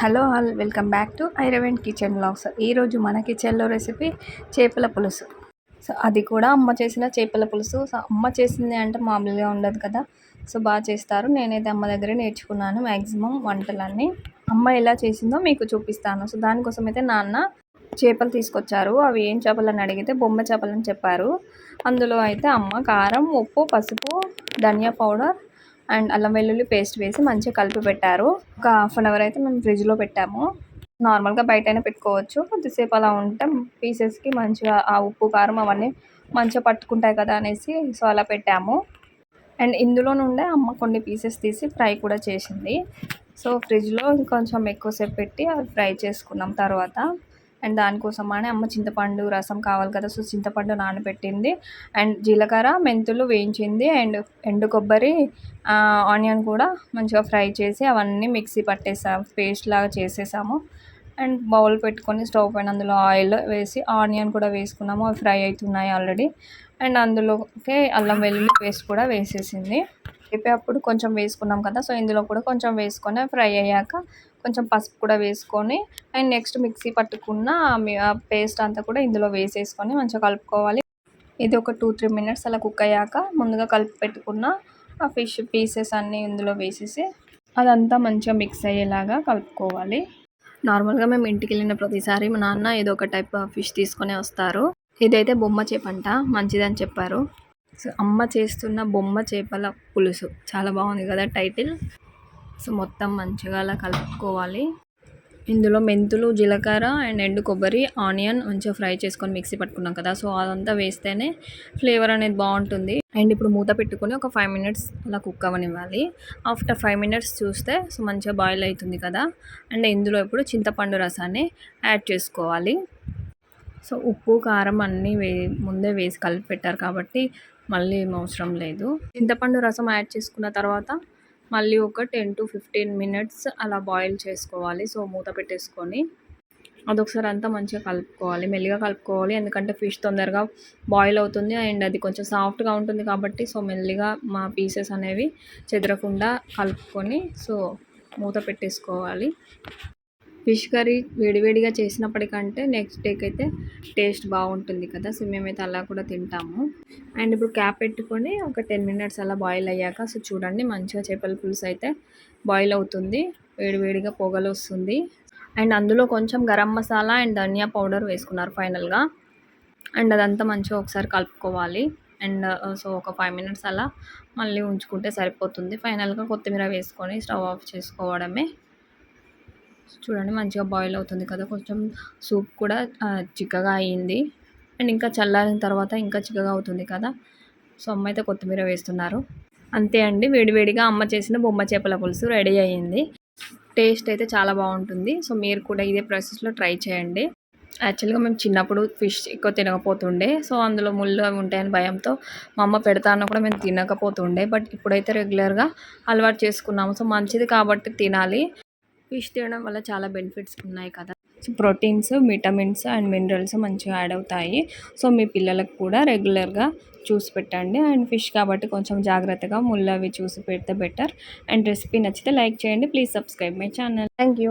Hello all welcome back to ఐరవెంట్ kitchen blogs ఈరోజు మన కిచెన్లో రెసిపీ చేపల పులుసు. సో అది కూడా అమ్మ చేసిన చేపల పులుసు. సో అమ్మ చేసింది అంటే మామూలుగా ఉండదు కదా. సో బాగా చేస్తారు. నేనైతే అమ్మ దగ్గరే నేర్చుకున్నాను మ్యాక్సిమం వంటలన్నీ. అమ్మ ఎలా చేసిందో మీకు చూపిస్తాను. సో దానికోసం అయితే నాన్న చేపలు తీసుకొచ్చారు. అవి ఏం చేపలు అని అడిగితే బొమ్మ చేపలు అని చెప్పారు. అందులో అయితే అమ్మ కారం ఉప్పు పసుపు ధనియా పౌడర్ అండ్ అల్లం వెల్లుల్లి పేస్ట్ వేసి మంచిగా కలిపి పెట్టారు. ఒక హాఫ్ అన్ అవర్ అయితే మేము ఫ్రిడ్జ్లో పెట్టాము. నార్మల్గా బయట అయినా పెట్టుకోవచ్చు. కొద్దిసేపు అలా ఉంటే పీసెస్కి మంచిగా ఆ ఉప్పు కారం అవన్నీ మంచిగా పట్టుకుంటాయి కదా అనేసి సో అలా పెట్టాము. అండ్ ఇందులో నుండే అమ్మ కొన్ని పీసెస్ తీసి ఫ్రై కూడా చేసింది. సో ఫ్రిడ్జ్లో ఇంకొంచెం ఎక్కువసేపు పెట్టి అవి ఫ్రై చేసుకున్నాం తర్వాత. అండ్ దానికోసం అని అమ్మ చింతపండు రసం కావాలి కదా సో చింతపండు నానబెట్టింది. అండ్ జీలకర్ర మెంతులు వేయించింది. అండ్ ఎండు కొబ్బరి ఆనియన్ కూడా మంచిగా ఫ్రై చేసి అవన్నీ మిక్సీ పట్టేసాము పేస్ట్ లాగా చేసేసాము. అండ్ బౌల్ పెట్టుకొని స్టవ్ పైన అందులో ఆయిల్ వేసి ఆనియన్ కూడా వేసుకున్నాము. అవి ఫ్రై అవుతున్నాయి ఆల్రెడీ. అండ్ అందులోకి అల్లం వెల్లుల్లి పేస్ట్ కూడా వేసేసింది. అప్పుడు కొంచెం వేసుకున్నాం కదా సో ఇందులో కూడా కొంచెం వేసుకొని ఫ్రై అయ్యాక కొంచెం పసుపు కూడా వేసుకొని అండ్ నెక్స్ట్ మిక్సీ పట్టుకున్న పేస్ట్ అంతా కూడా ఇందులో వేసేసుకొని మంచిగా కలుపుకోవాలి. ఇది ఒక టూ త్రీ మినిట్స్ అలా కుక్ అయ్యాక ముందుగా కలిపి పెట్టుకున్న ఆ ఫిష్ పీసెస్ అన్నీ ఇందులో వేసేసి అదంతా మంచిగా మిక్స్ అయ్యేలాగా కలుపుకోవాలి. నార్మల్గా మేము ఇంటికి వెళ్ళిన ప్రతిసారి మా నాన్న ఏదో ఒక టైప్ ఫిష్ తీసుకొని వస్తారు. ఇదైతే బొమ్మ చేపంట మంచిదని చెప్పారు. సో అమ్మ చేస్తున్న బొమ్మ చేపల పులుసు. చాలా బాగుంది కదా టైటిల్? సో మొత్తం మంచిగా అలా కలుపుకోవాలి. ఇందులో మెంతులు జీలకర్ర అండ్ ఎండు కొబ్బరి ఆనియన్ మంచిగా ఫ్రై చేసుకొని మిక్సీ పట్టుకున్నాం కదా. సో అదంతా వేస్తేనే ఫ్లేవర్ అనేది బాగుంటుంది. అండ్ ఇప్పుడు మూత పెట్టుకొని ఒక ఫైవ్ మినిట్స్ అలా కుక్ అవ్వనివ్వాలి. ఆఫ్టర్ ఫైవ్ మినిట్స్ చూస్తే సో మంచిగా బాయిల్ అవుతుంది కదా. అండ్ ఇందులో ఇప్పుడు చింతపండు రసాన్ని యాడ్ చేసుకోవాలి. సో ఉప్పు కారం అన్నీ వే ముందే వేసి కలిపి పెట్టారు కాబట్టి మళ్ళీ ఏం అవసరం లేదు. చింతపండు రసం యాడ్ చేసుకున్న తర్వాత మళ్ళీ ఒక టెన్ టు ఫిఫ్టీన్ మినిట్స్ అలా బాయిల్ చేసుకోవాలి. సో మూత పెట్టేసుకొని అదొకసారి అంతా మంచిగా కలుపుకోవాలి. మెల్లిగా కలుపుకోవాలి. ఎందుకంటే ఫిష్ తొందరగా బాయిల్ అవుతుంది అండ్ అది కొంచెం సాఫ్ట్గా ఉంటుంది కాబట్టి సో మెల్లిగా మా పీసెస్ అనేవి చెదరకుండా కలుపుకొని సో మూత పెట్టేసుకోవాలి. ఫిష్ కర్రీ వేడివేడిగా చేసినప్పటికంటే నెక్స్ట్ డేకి అయితే టేస్ట్ బాగుంటుంది కదా సో మేమైతే అలా కూడా తింటాము. అండ్ ఇప్పుడు క్యాప్ పెట్టుకొని ఒక టెన్ మినిట్స్ అలా బాయిల్ అయ్యాక సో చూడండి మంచిగా చేపల పులుసు అయితే బాయిల్ అవుతుంది వేడివేడిగా పొగలు వస్తుంది. అండ్ అందులో కొంచెం గరం మసాలా అండ్ ధనియా పౌడర్ వేసుకున్నారు ఫైనల్గా. అండ్ అదంతా మంచిగా ఒకసారి కలుపుకోవాలి. అండ్ సో ఒక ఫైవ్ మినిట్స్ అలా మళ్ళీ ఉంచుకుంటే సరిపోతుంది. ఫైనల్గా కొత్తిమీర వేసుకొని స్టవ్ ఆఫ్ చేసుకోవడమే. చూడండి మంచిగా బాయిల్ అవుతుంది కదా. కొంచెం సూప్ కూడా చిక్కగా అయ్యింది అండ్ ఇంకా చల్లారిన తర్వాత ఇంకా చిక్కగా అవుతుంది కదా. సో అమ్మ అయితే కొత్తిమీర వేస్తున్నారు. అంతే అండి వేడివేడిగా అమ్మ చేసిన బొమ్మ చేపల పులుసు రెడీ అయ్యింది టేస్ట్ అయితే చాలా బాగుంటుంది. సో మీరు కూడా ఇదే ప్రాసెస్లో ట్రై చేయండి. యాక్చువల్గా మేము చిన్నప్పుడు ఫిష్ ఎక్కువ తినకపోతుండే. సో అందులో ముళ్ళు అవి ఉంటాయని భయంతో మా అమ్మ పెడతాను కూడా మేము తినకపోతుండే. బట్ ఇప్పుడైతే రెగ్యులర్గా అలవాటు చేసుకున్నాము. సో మంచిది కాబట్టి తినాలి. ఫిష్ తినడం వల్ల చాలా బెనిఫిట్స్ ఉన్నాయి కదా. So proteins vitamins and minerals మంచిగా యాడ్ అవుతాయి. సో మీ పిల్లలకు కూడా రెగ్యులర్గా చూసి పెట్టండి. అండ్ ఫిష్ కాబట్టి కొంచెం జాగ్రత్తగా ముళ్ళు అవి చూసి పెడితే బెటర్. అండ్ రెసిపీ నచ్చితే లైక్ చేయండి. Please subscribe my channel. Thank you